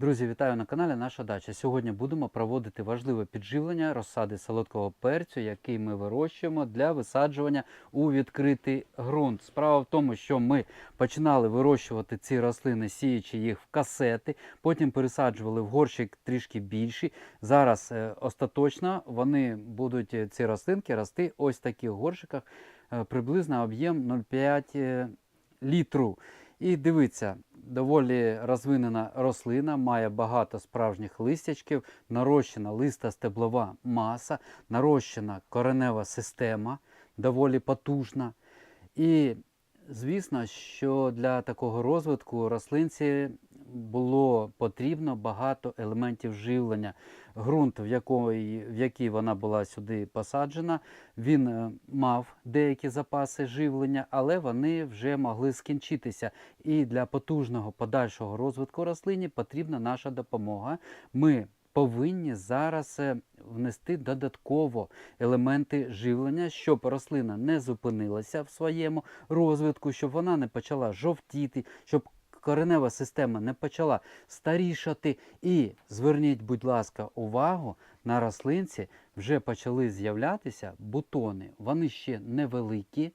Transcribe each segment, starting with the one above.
Друзі, вітаю на каналі Наша Дача. Сьогодні будемо проводити важливе підживлення розсади солодкого перцю, який ми вирощуємо для висаджування у відкритий ґрунт. Справа в тому, що ми починали вирощувати ці рослини, сіючи їх в касети, потім пересаджували в горщик трішки більший. Зараз е, остаточно вони будуть е, ці рослинки рости ось в таких горщиках, е, приблизно об'єм 0,5 е, літру. І дивіться, доволі розвинена рослина, має багато справжніх листячків, нарощена листа стеблова маса, нарощена коренева система, доволі потужна. І звісно, що для такого розвитку рослинці було потрібно багато елементів живлення. Ґрунт, в, якої, в який вона була сюди посаджена, він е, мав деякі запаси живлення, але вони вже могли скінчитися. І для потужного подальшого розвитку рослині потрібна наша допомога. Ми повинні зараз е, внести додатково елементи живлення, щоб рослина не зупинилася в своєму розвитку, щоб вона не почала жовтіти, щоб коренева система не почала старішати. І зверніть, будь ласка, увагу, на рослинці вже почали з'являтися бутони. Вони ще невеликі.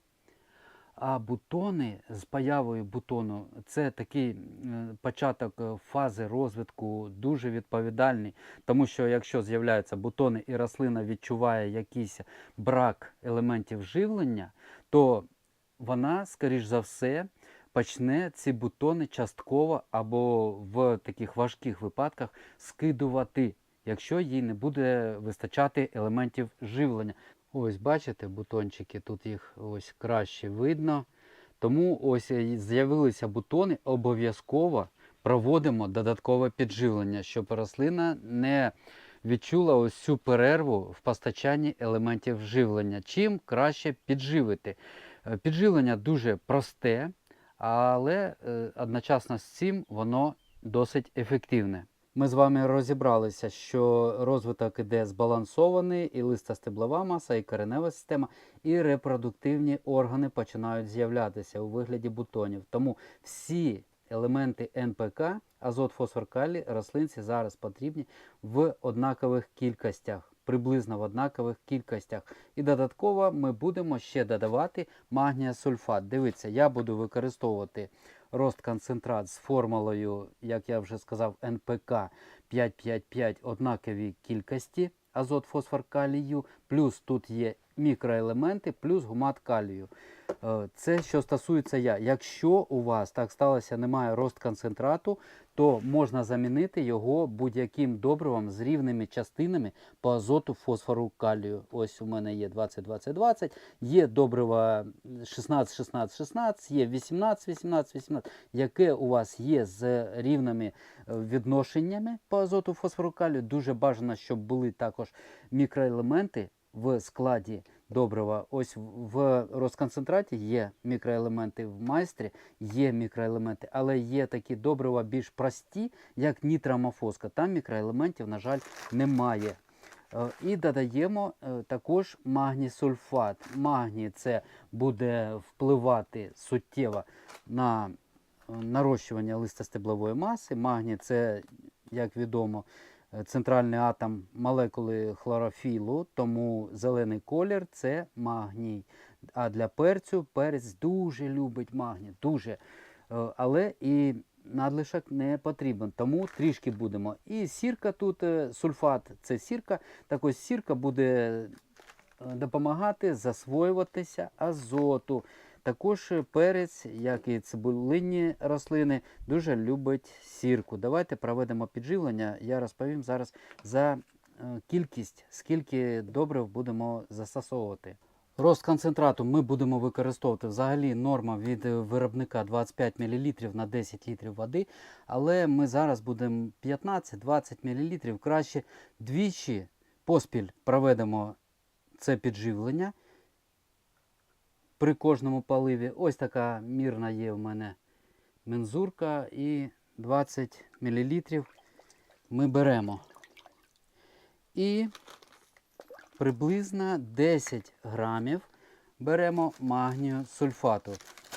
А бутони з появою бутону це такий початок фази розвитку дуже відповідальний, тому що якщо з'являються бутони і рослина відчуває якийсь брак елементів живлення, то вона, скоріш за все, почне ці бутони частково або в таких важких випадках скидувати, якщо їй не буде вистачати елементів живлення. Ось бачите, бутончики, тут їх ось краще видно. Тому ось з'явилися бутони, обов'язково проводимо додаткове підживлення, щоб рослина не відчула ось цю перерву в постачанні елементів живлення. Чим краще підживити. Е, Підживлення дуже просте, але е, одночасно з цим воно досить ефективне. Ми з вами розібралися, що розвиток іде збалансований, і листостеблова маса, і коренева система, і репродуктивні органи починають з'являтися у вигляді бутонів. Тому всі елементи НПК, азот, фосфор, калій рослинці зараз потрібні в однакових кількостях, приблизно в однакових кількостях. І додатково ми будемо ще додавати магнія сульфат. Дивіться, я буду використовувати розконцентрат з формулою, як я вже сказав, НПК 555 однакові кількості азот, фосфор, калію, плюс тут є мікроелементи, плюс гумат калію. Е, Це що стосується я. Якщо у вас так сталося, немає розконцентрату, то можна замінити його будь-яким добривом з рівними частинами по азоту, фосфору, калію. Ось у мене є 20-20-20, є добрива 16-16-16, є 18-18-18, яке у вас є з рівними е, відношеннями по азоту, фосфору, калію. Дуже бажано, щоб були також мікроелементи в складі добрива. Ось в розконцентраті є мікроелементи в майстрі, є мікроелементи, але є такі добрива більш прості, як нітрамофоска. Там мікроелементів, на жаль, немає. Е, І додаємо е, також магній сульфат. Магній це буде впливати суттєво на е, нарощування листостеблової маси. Магній це, як відомо, центральний атом молекули хлорофілу, тому зелений колір це магній. А для перцю перець дуже любить магній, дуже. Е, Але і надлишок не потрібен, тому трішки будемо. І сірка тут, е, сульфат це сірка. Так ось сірка буде е, допомагати засвоюватися азоту. Також перець, як і цибулинні рослини, дуже любить сірку. Давайте проведемо підживлення. Я розповім зараз за е, кількість, скільки добрив будемо застосовувати. Рост концентрату ми будемо використовувати взагалі норма від виробника 25 мл на 10 літрів води, але ми зараз будемо 15-20 мл. Краще двічі поспіль проведемо це підживлення при кожному поливі. Ось така мірна є в мене мензурка і 20 мл ми беремо. І приблизно 10 грамів беремо магнію сульфату.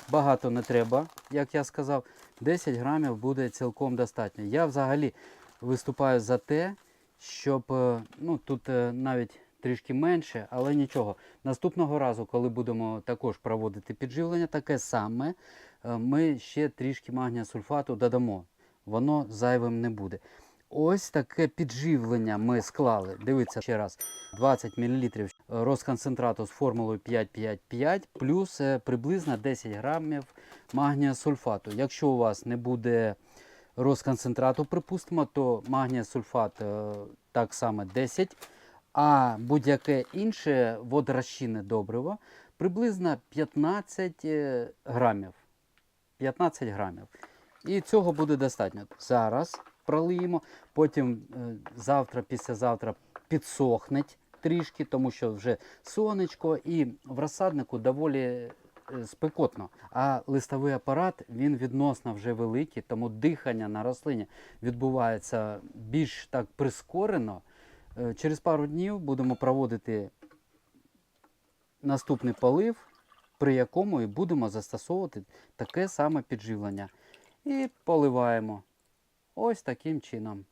Багато не треба, як я сказав. 10 грамів буде цілком достатньо. Я взагалі виступаю за те, щоб е, ну, тут е, навіть трішки менше, але нічого. Наступного разу, коли будемо також проводити підживлення, таке саме, е, ми ще трішки магнія сульфату додамо. Воно зайвим не буде. Ось таке підживлення ми склали. Дивіться ще раз: 20 мл розконцентрату з формулою 555 плюс е, приблизно 10 грамів магнія сульфату. Якщо у вас не буде розконцентрату, припустимо, то магнія сульфат е, так само 10, а будь-яке інше водорозчинне добриво приблизно 15 е, грамів. 15 грамів. І цього буде достатньо. Зараз пролиємо, потім е, завтра, післязавтра підсохне трішки, тому що вже сонечко і в розсаднику доволі е, спекотно. А листовий апарат він відносно вже великий, тому дихання на рослині відбувається більш так прискорено. Е, Через пару днів будемо проводити наступний полив, при якому і будемо застосовувати таке саме підживлення. І поливаємо ось таким чином.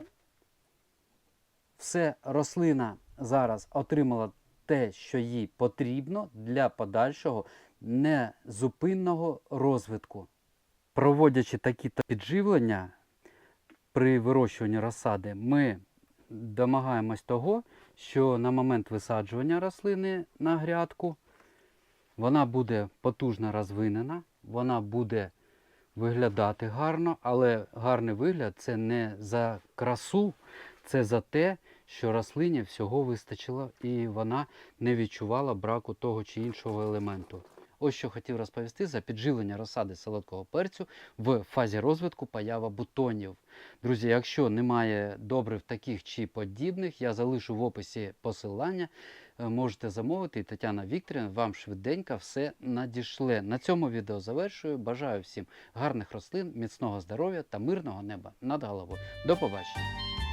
Все, рослина зараз отримала те, що їй потрібно для подальшого незупинного розвитку. Проводячи такі підживлення при вирощуванні розсади, ми домагаємось того, що на момент висаджування рослини на грядку вона буде потужно розвинена, вона буде виглядати гарно, але гарний вигляд це не за красу, це за те, що рослині всього вистачило і вона не відчувала браку того чи іншого елементу. Ось що хотів розповісти за підживлення розсади солодкого перцю в фазі розвитку поява бутонів. Друзі, якщо немає добрив таких чи подібних, я залишу в описі посилання. Е, Можете замовити, і Тетяна Вікторівна вам швиденько все надішле. На цьому відео завершую. Бажаю всім гарних рослин, міцного здоров'я та мирного неба над головою. До побачення!